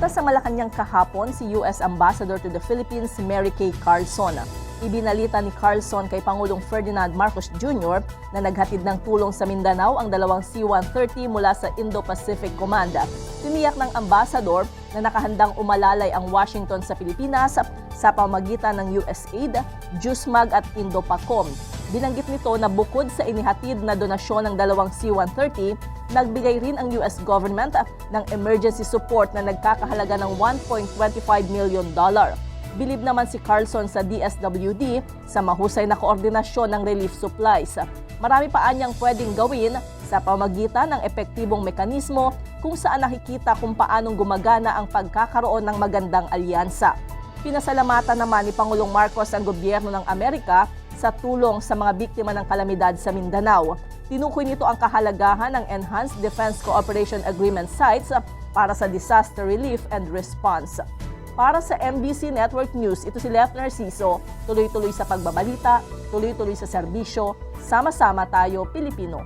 Bumisita sa Malacanang kahapon si US Ambassador to the Philippines Mary Kay Carlson. Ibinalita ni Carlson kay Pangulong Ferdinand Marcos Jr. na naghatid ng tulong sa Mindanao ang dalawang C-130 mula sa Indo-Pacific Command. Tiniyak ng ambassador na nakahandang umalalay ang Washington sa Pilipinas sa pamagitan ng USAID, JUSMAG at Indopacom. Binanggit nito na bukod sa inihatid na donasyon ng dalawang C-130, nagbigay rin ang US government ng emergency support na nagkakahalaga ng 1.25 million dollar. Bilib naman si Carlson sa DSWD sa mahusay na koordinasyon ng relief supplies. Marami pa anyang pwedeng gawin sa pamagitan ng epektibong mekanismo kung saan nakikita kung paanong gumagana ang pagkakaroon ng magandang alyansa. Pinasalamatan naman ni Pangulong Marcos ang gobyerno ng Amerika sa tulong sa mga biktima ng kalamidad sa Mindanao. Tinukoy nito ang kahalagahan ng Enhanced Defense Cooperation Agreement sites para sa disaster relief and response. Para sa MBC Network News, ito si Left Narciso, tuloy-tuloy sa pagbabalita, tuloy-tuloy sa serbisyo, sama-sama tayo Pilipino.